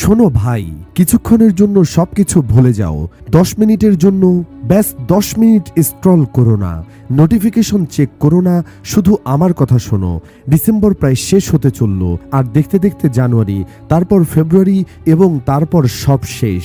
শোনো ভাই, কিছুক্ষণের জন্য সবকিছু ভুলে যাও। দশ মিনিটের জন্য, ব্যাস দশ মিনিট স্ক্রল করো না। নোটিফিকেশন চেক করো না, শুধু আমার কথা শোনো। ডিসেম্বর প্রায় শেষ হতে চলল, আর দেখতে দেখতে জানুয়ারি, তারপর ফেব্রুয়ারি এবং তারপর সব শেষ।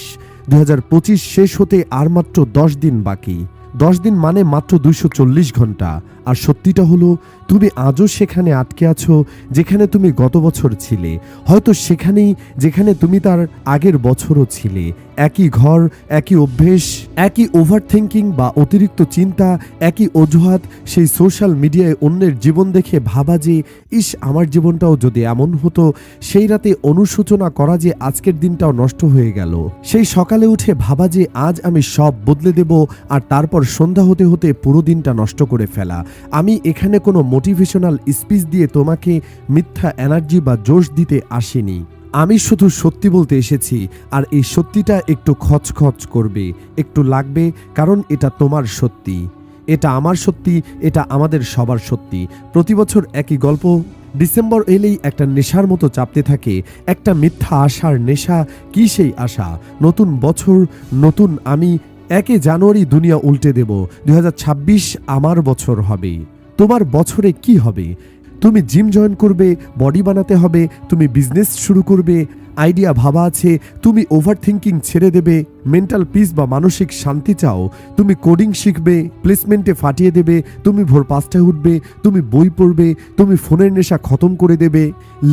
দু হাজার পঁচিশ শেষ হতে আর মাত্র দশ দিন বাকি। দশ দিন মানে মাত্র দুইশো চল্লিশ ঘণ্টা। আর সত্যিটা হলো, তুমি আজও সেখানে আটকে আছো যেখানে তুমি গত বছর ছিলে। হয়তো সেখানেই যেখানে তুমি তার আগের বছরও ছিলে। একই ঘর, একই অভ্যেস, একই ওভার থিঙ্কিং বা অতিরিক্ত চিন্তা, একই অজুহাত, সেই সোশ্যাল মিডিয়ায় অন্যের জীবন দেখে ভাবা যে, ইস, আমার জীবনটাও যদি এমন হতো, সেই রাতে অনুশোচনা করা যে আজকের দিনটাও নষ্ট হয়ে গেল। সেই সকালে উঠে ভাবা যে, আজ আমি সব বদলে দেব আর তারপর সন্ধ্যা হতে হতে পুরো দিনটা নষ্ট করে ফেলা। আমি এখানে কোনো মোটিভেশনাল স্পিচ দিয়ে তোমাকে মিথ্যা এনার্জি বা জোশ দিতে আসিনি। আমি শুধু সত্যি বলতে এসেছি, আর এই সত্যিটা একটু খচখচ করবে, একটু লাগবে, কারণ এটা তোমার সত্যি। এটা আমার সত্যি, এটা আমাদের সবার সত্যি। প্রতি বছর একই গল্প। ডিসেম্বর এলেই একটা নেশার মতো চাপতে থাকে, একটা মিথ্যা আশার নেশা, কি সেই আশা? নতুন বছর, নতুন আমি একে জানুয়ারি দুনিয়া উল্টে দেব। দুই হাজার ছাব্বিশ আমার বছর হবে। তোমার বছরে কি হবে? তুমি জিম জয়েন করবে, বডি বানাতে হবে, তুমি বিজনেস শুরু করবে আইডিয়া ভাবা আছে, তুমি ওভার থিঙ্কিং ছেড়ে দেবে মেন্টাল পিস বা মানসিক শান্তি চাও, তুমি কোডিং শিখবে প্লেসমেন্টে ফাটিয়ে দেবে, তুমি ভোর পাঁচটায় উঠবে, তুমি বই পড়বে, তুমি ফোনের নেশা খতম করে দেবে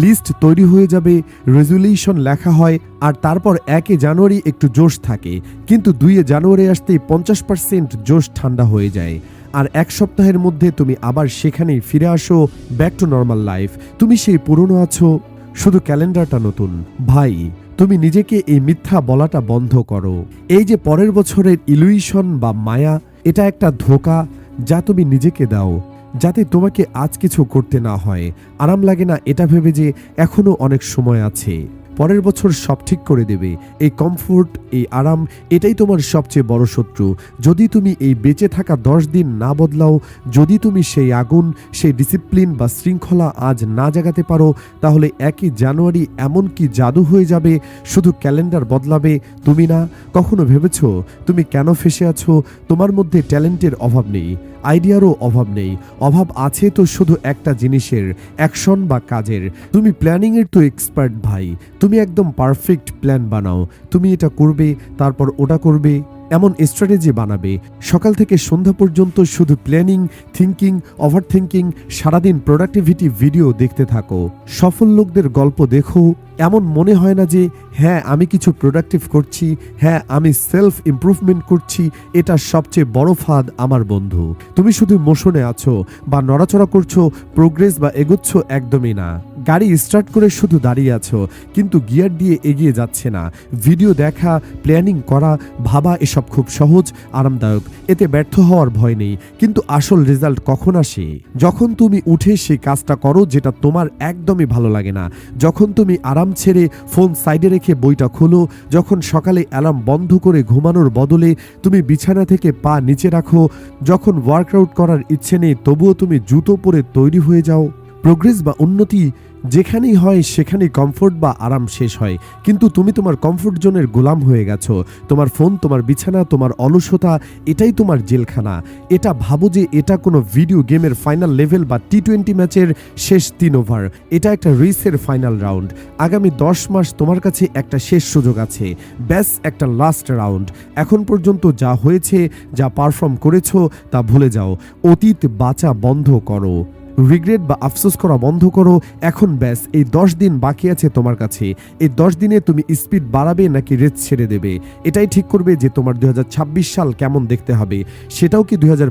লিস্ট তৈরি হয়ে যাবে রেজুলিউশন লেখা হয়, আর তারপর একে জানুয়ারি একটু জোশ থাকে, কিন্তু দুইয়ে জানুয়ারি আসতেই পঞ্চাশ পার্সেন্ট জোশ ঠান্ডা হয়ে যায়। আর এক সপ্তাহের মধ্যে তুমি আবার সেখানেই ফিরে আসো ব্যাক টু নর্মাল লাইফ তুমি সেই পুরনো আছো। শুধু ক্যালেন্ডারটা নতুন। ভাই, তুমি নিজেকে এই মিথ্যা বলাটা বন্ধ করো। এই যে পরের বছরের ইলুইশন বা মায়া, এটা একটা ধোকা যা তুমি নিজেকে দাও, যাতে তোমাকে আজ কিছু করতে না হয়। আরাম লাগে না এটা ভেবে যে এখনও অনেক সময় আছে। পরের বছর সব ঠিক করে দেবে। এই কমফোর্ট এই আরাম, এটাই তোমার সবচেয়ে বড় শত্রু। যদি তুমি এই বেঁচে থাকা দশ দিন না বদলাও, যদি তুমি সেই আগুন, সেই ডিসিপ্লিন বা শৃঙ্খলা আজ না জাগাতে পারো, তাহলে একই জানুয়ারি এমন কি জাদু হয়ে যাবে, শুধু ক্যালেন্ডার বদলাবে, তুমি না? কখনো ভেবেছো? তুমি কেন ফেসে আছো? তোমার মধ্যে ট্যালেন্টের অভাব নেই। আইডিয়ারও অভাব নেই। অভাব আছে তো শুধু একটা জিনিসের, অ্যাকশন বা কাজের। তুমি প্ল্যানিংয়ের তো এক্সপার্ট ভাই। তুমি একদম পারফেক্ট প্ল্যান বানাও। তুমি এটা করবে, তারপর ওটা করবে। এমন স্ট্র্যাটেজি বানাবে। সকাল থেকে সন্ধ্যা পর্যন্ত শুধু প্ল্যানিং থিঙ্কিং ওভার থিঙ্কিং সারাদিন প্রোডাক্টিভিটি ভিডিও দেখতে থাকো। সফল লোকদের গল্প দেখো। এমন মনে হয় না যে হ্যাঁ আমি কিছু প্রোডাক্টিভ করছি হ্যাঁ আমি সেলফ ইমপ্রুভমেন্ট করছি, এটা সবচেয়ে বড় ফাঁদ আমার বন্ধু। তুমি শুধু মোশনে আছো বা নড়াচড়া করছ প্রোগ্রেস বা এগোচ্ছ একদমই না। গাড়ি স্টার্ট করে শুধু দাঁড়িয়ে আছো, কিন্তু গিয়ার দিয়ে এগিয়ে যাচ্ছে না। ভিডিও দেখা প্ল্যানিং করা, ভাবা এসব খুব সহজ, আরামদায়ক। এতে ব্যর্থ হওয়ার ভয় নেই, কিন্তু আসল রেজাল্ট কখন আসে? যখন তুমি উঠে সেই কাজটা করো যেটা তোমার একদমই ভালো লাগে না। যখন তুমি আরাম ছেড়ে ফোন সাইডে রেখে বইটা খোলো, যখন সকালে অ্যালার্ম বন্ধ করে ঘুমানোর বদলে তুমি বিছানা থেকে পা নিচে রাখো, যখন ওয়ার্কআউট করার ইচ্ছে নেই, তবুও তুমি জুতো পরে তৈরি হয়ে যাও। প্রোগ্রেস বা উন্নতি যেখানেই হয়, সেখানেই কমফোর্ট বা আরাম শেষ হয়। কিন্তু তুমি তোমার কমফোর্ট জোনের গোলাম হয়ে গেছো। তোমার ফোন তোমার বিছানা, তোমার অলসতা, এটাই তোমার জেলখানা। এটা ভাবো যে এটা কোনো ভিডিও গেমের ফাইনাল লেভেল বা টি টোয়েন্টি ম্যাচের শেষ তিন ওভার এটা একটা রেসের ফাইনাল রাউন্ড আগামী দশ মাস তোমার কাছে একটা শেষ সুযোগ আছে। ব্যাস, একটা লাস্ট রাউন্ড এখন পর্যন্ত যা হয়েছে, যা পারফর্ম করেছ, তা ভুলে যাও। অতীত বাঁচা বন্ধ করো। রিগ্রেট বা আফসোস করা বন্ধ করো, এখন ব্যাস, এই দশ দিন বাকি আছে তোমার কাছে। এই দশ দিনে তুমি স্পিড বাড়াবে নাকি রেস ছেড়ে দেবে? এটাই ঠিক করবে যে তোমার দু হাজার ছাব্বিশ সাল কেমন দেখতে হবে। সেটাও কি দুই হাজার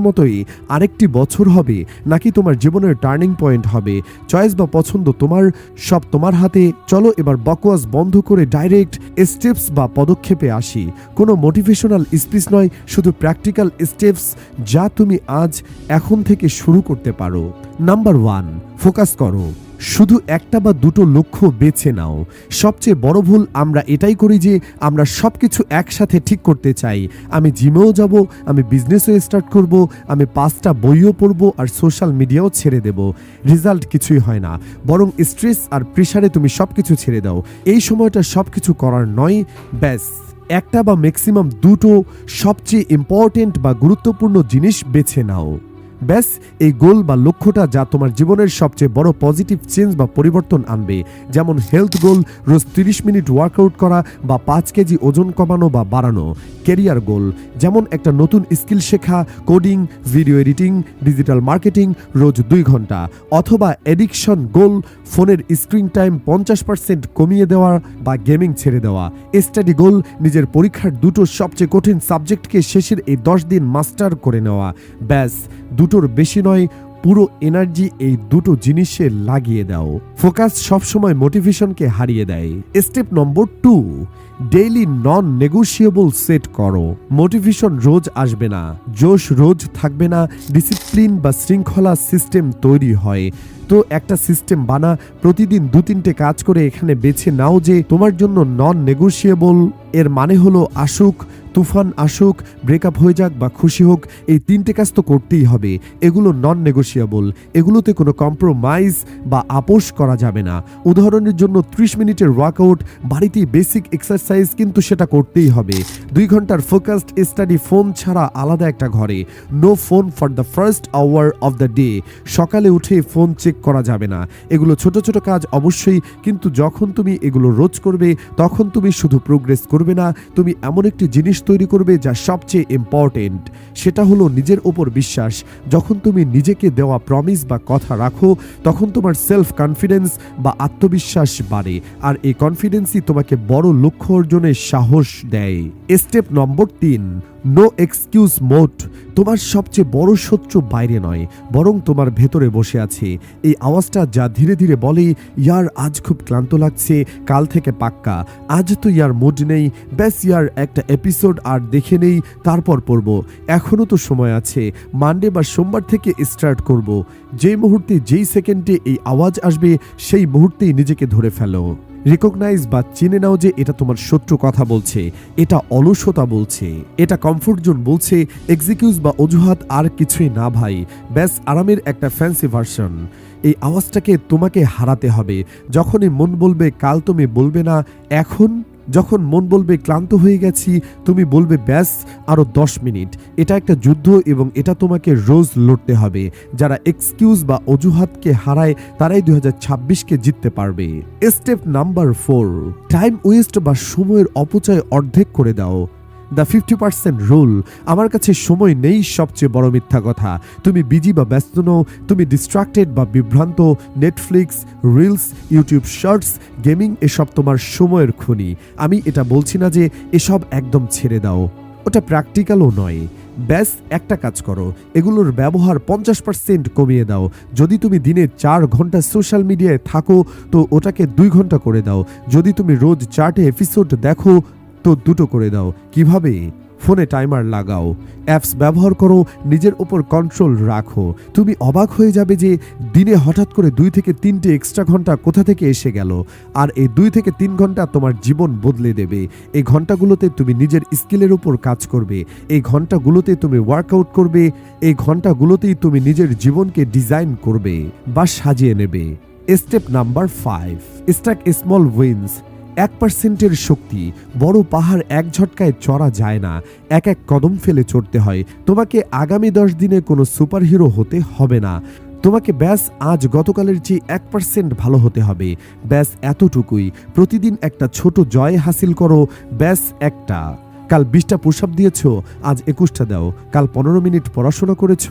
মতোই আরেকটি বছর হবে, নাকি তোমার জীবনের টার্নিং পয়েন্ট হবে? চয়েস বা পছন্দ তোমার, সব তোমার হাতে। চলো এবার বকওয়াস বন্ধ করে ডাইরেক্ট স্টেপস বা পদক্ষেপে আসি। কোনো মোটিভেশনাল স্পিচ নয়, শুধু প্র্যাকটিক্যাল স্টেপস যা তুমি আজ এখন থেকে শুরু করতে পারো। নাম্বার ওয়ান ফোকাস করো। শুধু একটা বা দুটো লক্ষ্য বেছে নাও। সবচেয়ে বড় ভুল আমরা এটাই করি যে আমরা সব কিছু একসাথে ঠিক করতে চাই। আমি জিমেও যাব, আমি বিজনেসও স্টার্ট করব, আমি পাঁচটা বইও পড়ব আর সোশ্যাল মিডিয়াও ছেড়ে দেব। রেজাল্ট কিছুই হয় না। বরং স্ট্রেস আর প্রেশারে তুমি সব কিছু ছেড়ে দাও। এই সময়টা সব কিছু করার নয়, ব্যাস। একটা বা ম্যাক্সিমাম দুটো সবচেয়ে ইম্পর্টেন্ট বা গুরুত্বপূর্ণ জিনিস বেছে নাও। ব্যাস, এই গোল বা লক্ষ্যটা যা তোমার জীবনের সবচেয়ে বড় পজিটিভ চেঞ্জ বা পরিবর্তন আনবে। যেমন হেলথ গোল রোজ তিরিশ মিনিট ওয়ার্কআউট করা বা পাঁচ কেজি ওজন কমানো বা বাড়ানো। কেরিয়ার গোল যেমন একটা নতুন স্কিল শেখা coding video editing digital marketing রোজ দুই ঘণ্টা, অথবা এডিকশন গোল ফোনের স্ক্রিন টাইম পঞ্চাশ পার্সেন্ট কমিয়ে দেওয়া বা গেমিং ছেড়ে দেওয়া। স্টাডি গোল নিজের পরীক্ষার দুটো সবচেয়ে কঠিন সাবজেক্টকে শেষের এই দশ দিন মাস্টার করে নেওয়া। ব্যাস, দুটোর বেশি নয় পুরো এনার্জি এই দুটো জিনিসে লাগিয়ে দাও। ফোকাস সবসময় মোটিভেশনকে হারিয়ে দেয়। Step number two, daily non negotiable set করো। মোটিভেশন রোজ আসবে না, জোশ রোজ থাকবে না, ডিসিপ্লিন বা শৃঙ্খলা সিস্টেম তৈরি হয়। তো একটা সিস্টেম বানা, প্রতিদিন দু তিনটে কাজ করে এখানে বেছে নাও যে তোমার জন্য নন নেগোশিয়েবল এর মানে হলো আসুক তুফান আসুক ব্রেকআপ হয়ে যাক বা খুশি হোক, এই তিনটে কাজ তো করতেই হবে। এগুলো নন নেগোশিয়েবল এগুলোতে কোনো কম্প্রোমাইজ বা আপোষ করা যাবে না। উদাহরণের জন্য ত্রিশ মিনিটের ওয়ার্কআউট বাড়িতেই বেসিক এক্সারসাইজ কিন্তু সেটা করতেই হবে। দুই ঘণ্টার ফোকাসড স্টাডি ফোন ছাড়া আলাদা একটা ঘরে। No phone for the first hour of the day সকালে উঠে ফোন চেক করা যাবে না। এগুলো ছোট ছোট কাজ অবশ্যই, কিন্তু যখন তুমি এগুলো রোজ করবে, তখন তুমি শুধু প্রোগ্রেস করবে না। তুমি এমন একটি জিনিস তৈরি করবে যা সবচেয়ে ইম্পর্টেন্ট সেটা হলো নিজের ওপর বিশ্বাস। যখন তুমি নিজেকে দেওয়া প্রমিস বা কথা রাখো, তখন তোমার সেলফ কনফিডেন্স বা আত্মবিশ্বাস বাড়ে। আর এই কনফিডেন্সই তোমাকে বড় লক্ষ্য অর্জনের সাহস দেয়। স্টেপ নম্বর তিন নো এক্সকিউজ মোট তোমার সবচেয়ে বড় শত্রু বাইরে নয়, বরং তোমার ভেতরে বসে আছে। এই আওয়াজটা যা ধীরে ধীরে বলে, ইয়ার আজ খুব ক্লান্ত লাগছে, কাল থেকে পাক্কা। আজ তো ইয়ার মুড নেই। ব্যাস ইয়ার, একটা এপিসোড আর দেখে নেই, তারপর পড়ব। এখনও তো সময় আছে। মানডে বা সোমবার থেকে স্টার্ট করব। যেই মুহূর্তে, যেই সেকেন্ডে এই আওয়াজ আসবে, সেই মুহূর্তেই নিজেকে ধরে ফেলো। রিকগনাইজ বা চিনে নাও যে এটা তোমার শত্রু কথা বলছে, এটা অলসতা বলছে, এটা কমফোর্ট জোন বলছে এক্সিকিউজ বা অজুহাত আর কিছুই না ভাই, ব্যাস আরামের একটা ফ্যান্সি ভার্সন এই আওয়াজটাকে তোমাকে হারাতে হবে, যখনই মন বলবে কাল তুমি বলবে না, এখন যখন মন বলবে, ক্লান্ত হয়ে গেছি, তুমি বলবে, ব্যাস আরও দশ মিনিট। এটা একটা যুদ্ধ এবং এটা তোমাকে রোজ লড়তে হবে। যারা এক্সকিউজ বা অজুহাতকে হারায়, তারাই দু হাজার ছাব্বিশকে জিততে পারবে। Step number four time waste বা সময়ের অপচয় অর্ধেক করে দাও। দ্য ফিফটি পার্সেন্ট রুল, আমার কাছে সময় নেই সবচেয়ে বড় মিথ্যা কথা। তুমি বিজি বা ব্যস্ত নও, তুমি ডিস্ট্রাক্টেড বা বিভ্রান্ত Netflix reels YouTube shorts gaming এসব তোমার সময়ের খনি। আমি এটা বলছি না যে এসব একদম ছেড়ে দাও। ওটা প্র্যাকটিক্যালও নয়। ব্যাস, একটা কাজ করো। এগুলোর ব্যবহার পঞ্চাশ পার্সেন্ট কমিয়ে দাও। যদি তুমি দিনে চার ঘণ্টা সোশ্যাল মিডিয়ায় থাকো, তো ওটাকে দুই ঘণ্টা করে দাও। যদি তুমি রোজ চারটে এপিসোড দেখো তো দুটো করে দাও। কীভাবে? ফোনে টাইমার লাগাও। অ্যাপস ব্যবহার করো, নিজের ওপর কন্ট্রোল রাখো। তুমি অবাক হয়ে যাবে যে দিনে হঠাৎ করে দুই থেকে তিনটে এক্সট্রা ঘণ্টা কোথা থেকে এসে গেল। আর এই দুই থেকে তিন ঘণ্টা তোমার জীবন বদলে দেবে। এই ঘন্টাগুলোতে তুমি নিজের স্কিলের উপর কাজ করবে। এই ঘন্টাগুলোতে তুমি ওয়ার্কআউট করবে। এই ঘন্টাগুলোতেই তুমি নিজের জীবনকে ডিজাইন করবে বা সাজিয়ে নেবে। Step number five stack small wins এক পার্সেন্টের শক্তি। বড় পাহাড় এক ঝটকায় চড়া যায় না। এক এক কদম ফেলে চড়তে হয়। তোমাকে আগামী দশ দিনে কোনো সুপারহিরো হতে হবে না। তোমাকে ব্যাস আজ গতকালের চেয়ে এক পার্সেন্ট ভালো হতে হবে। ব্যাস এতটুকুই। প্রতিদিন একটা ছোট জয় হাসিল করো। ব্যাস একটা। কাল বিশটা পুষাপ দিয়েছ, আজ একুশটা দাও। কাল পনেরো মিনিট পড়াশোনা করেছ,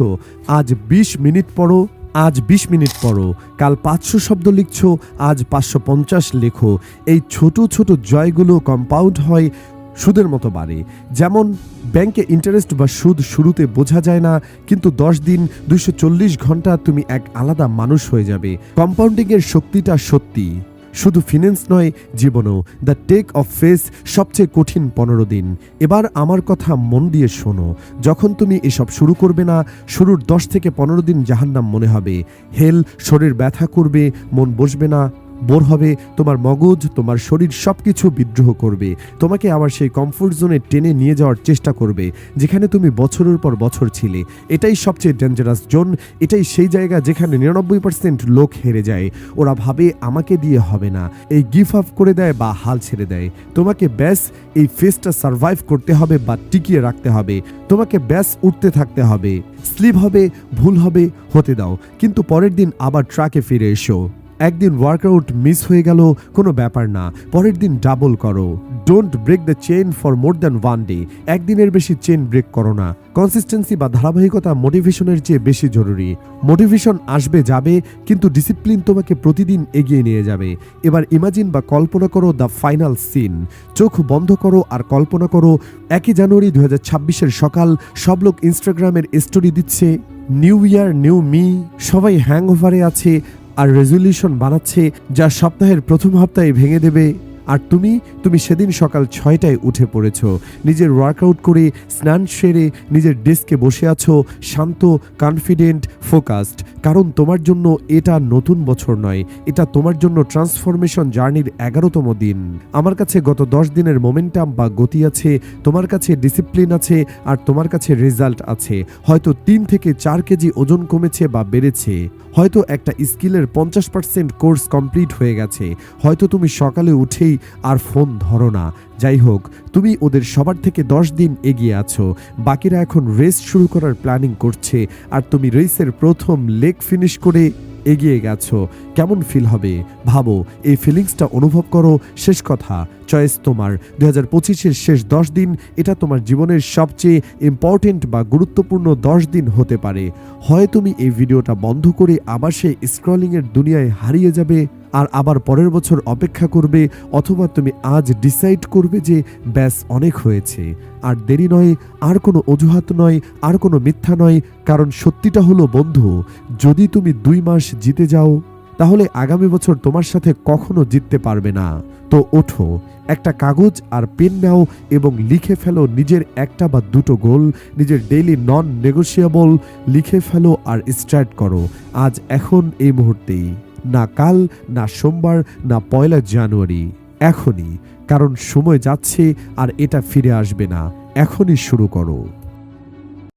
আজ বিশ মিনিট পড়ো। আজ বিশ মিনিট পড়ো। কাল পাঁচশো শব্দ লিখছ, আজ পাঁচশো পঞ্চাশ লেখো। এই ছোট ছোট জয়গুলো কম্পাউন্ড হয় সুদের মতো বাড়ে যেমন, ব্যাংকে ইন্টারেস্ট বা সুদ শুরুতে বোঝা যায় না, কিন্তু দশ দিন দুইশো চল্লিশ ঘণ্টা তুমি এক আলাদা মানুষ হয়ে যাবে। কম্পাউন্ডিংয়ের শক্তিটা সত্যি। শুধু ফিন্যান্স নয়, জীবনও। দ্য টেক অফ ফেস সবচেয়ে কঠিন পনেরো দিন। এবার আমার কথা মন দিয়ে শোনো। যখন তুমি এসব শুরু করবে না, শুরুর দশ থেকে পনেরো দিন জাহান্নাম মনে হবে। হেল শরীর ব্যথা করবে, মন বসবে না বোর হবে, তোমার মগজ, তোমার শরীর সবকিছু বিদ্রোহ করবে। তোমাকে আবার সেই কমফোর্ট জোনে টেনে নিয়ে যাওয়ার চেষ্টা করবে, যেখানে তুমি বছরের পর বছর ছিলে। এটাই সবচেয়ে ডেঞ্জারাস জোন এটাই সেই জায়গা যেখানে নিরানব্বই পার্সেন্ট লোক হেরে যায়। ওরা ভাবে, আমাকে দিয়ে হবে না। এই গিভ আপ করে দেয় বা হাল ছেড়ে দেয়। তোমাকে ব্যাস, এই ফেসটা সার্ভাইভ করতে হবে বা টিকিয়ে রাখতে হবে। তোমাকে ব্যাস, উঠতে থাকতে হবে। স্লিপ হবে, ভুল হবে, হতে দাও। কিন্তু পরের দিন আবার ট্রাকে ফিরে এসো। একদিন ওয়ার্কআউট মিস হয়ে গেল, কোনো ব্যাপার না। পরের দিন ডাবল করো। Don't break the chain for more than one day একদিনের বেশি চেন ব্রেক করো না। কনসিস্টেন্সি বা ধারাবাহিকতা মোটিভেশনের চেয়ে বেশি জরুরি। মোটিভেশন আসবে, যাবে, কিন্তু ডিসিপ্লিন তোমাকে প্রতিদিন এগিয়ে নিয়ে যাবে। এবার ইমাজিন বা কল্পনা করো দ্য ফাইনাল সিন চোখ বন্ধ করো আর কল্পনা করো, একই জানুয়ারি দু হাজার সকাল, সব লোক ইনস্টাগ্রামের স্টোরি দিচ্ছে নিউ ইয়ার নিউ মি সবাই হ্যাং ওভারে আছে আর রেজলিউশন বানাচ্ছে যা সপ্তাহের প্রথম হপ্তাহে ভেঙে দেবে। আর তুমি তুমি সেদিন সকাল ছয়টায় উঠে পড়েছ। নিজের ওয়ার্কআউট করে, স্নান সেরে, নিজের ডেস্কে বসে আছো, শান্ত কনফিডেন্ট ফোকাসড কারণ তোমার জন্য এটা নতুন বছর নয়, এটা তোমার জন্য ট্রান্সফরমেশন জার্নির এগারোতম দিন। আমার কাছে গত দশ দিনের মোমেন্টাম বা গতি আছে, তোমার কাছে ডিসিপ্লিন আছে, আর তোমার কাছে রেজাল্ট আছে। হয়তো তিন থেকে চার কেজি ওজন কমেছে বা বেড়েছে। হয়তো একটা স্কিলের পঞ্চাশ পার্সেন্ট কোর্স কমপ্লিট হয়ে গেছে। হয়তো তুমি সকালে উঠেই আর ফোন ধরো না। যাই হোক তুমি ওদের সবার থেকে দশ দিন এগিয়ে আছো। বাকিরা এখন রেস শুরু করার প্ল্যানিং করছে আর তুমি রেসের প্রথম লেগ ফিনিশ করে এগিয়ে গেছো। কেমন ফিল হবে? ভাবো, এই ফিলিংসটা অনুভব করো, শেষ কথা। চয়েস তোমার। দু হাজার পঁচিশের শেষ দশ দিন, এটা তোমার জীবনের সবচেয়ে ইম্পর্টেন্ট বা গুরুত্বপূর্ণ দশ দিন হতে পারে। হয় তুমি এই ভিডিওটা বন্ধ করে আবার সেই স্ক্রলিংয়ের দুনিয়ায় হারিয়ে যাবে আর আবার পরের বছর অপেক্ষা করবে অথবা তুমি আজ ডিসাইড করবে যে ব্যাস অনেক হয়েছে। আর দেরি নয়, আর কোনো অজুহাত নয়, আর কোনো মিথ্যা নয়, কারণ সত্যিটা হলো বন্ধু, যদি তুমি দুই মাস জিতে যাও, তাহলে আগামী বছর তোমার সাথে কখনো জিততে পারবে না। তো ওঠো, একটা কাগজ আর পেন নাও এবং লিখে ফেলো নিজের একটা বা দুটো গোল, নিজের ডেইলি নন নেগোশিয়েবল লিখে ফেলো আর স্টার্ট করো। আজ, এখন, এই মুহূর্তেই। না কাল, না সোমবার, না পয়লা জানুয়ারি। এখনই, কারণ সময় যাচ্ছে আর এটা ফিরে আসবে না। এখনই শুরু করো।